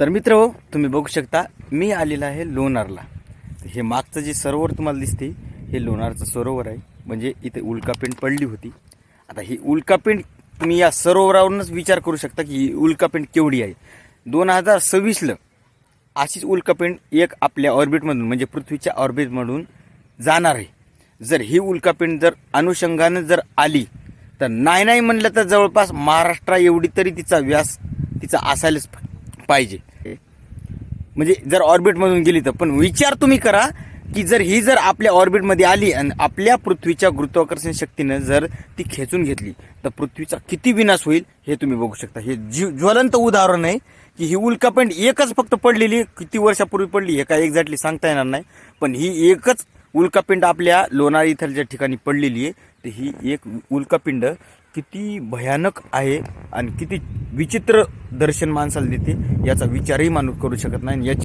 तर मित्र हो तुम्ही बघू शकता मी आलेला आहे लोणारला. हे मागचं जे सरोवर तुम्हाला दिसते हे लोणारचं सरोवर आहे. म्हणजे इथे उल्कापिंड पडली होती. आता ही उल्कापिंड तुम्ही या सरोवरावरूनच विचार करू शकता की ही उल्कापिंड केवढी आहे. दोन हजार सव्वीसला अशीच उल्कापिंड एक आपल्या ऑर्बिटमधून म्हणजे पृथ्वीच्या ऑर्बिटमधून जाणार आहे. जर ही उल्कापिंड जर अनुषंगानं जर आली तर नाही नाही म्हणलं तर जवळपास महाराष्ट्रा एवढी तरी तिचा व्यास तिचा असायलाच पाहिजे. म्हणजे जर ऑर्बिटमधून गेली तर. पण विचार तुम्ही करा की जर ही जर आपल्या ऑर्बिटमध्ये आली आणि आपल्या पृथ्वीच्या गुरुत्वाकर्षण शक्तीनं जर ती खेचून घेतली तर पृथ्वीचा किती विनाश होईल हे तुम्ही बघू शकता. हे जीव ज्वलंत उदाहरण आहे की ही उल्कापिंड एकच फक्त पडलेली आहे. किती वर्षापूर्वी पडली हे काय एक्झॅक्टली सांगता येणार नाही. पण ही एकच उल्कापिंड आपल्या लोणार इथलच्या ज्या ठिकाणी पडलेली आहे. तर ही एक उल्कापिंड किती भयानक आहे आणि किती विचित्र दर्शन माणसाला देते याचा विचारही माणूस करू शकत नाही याची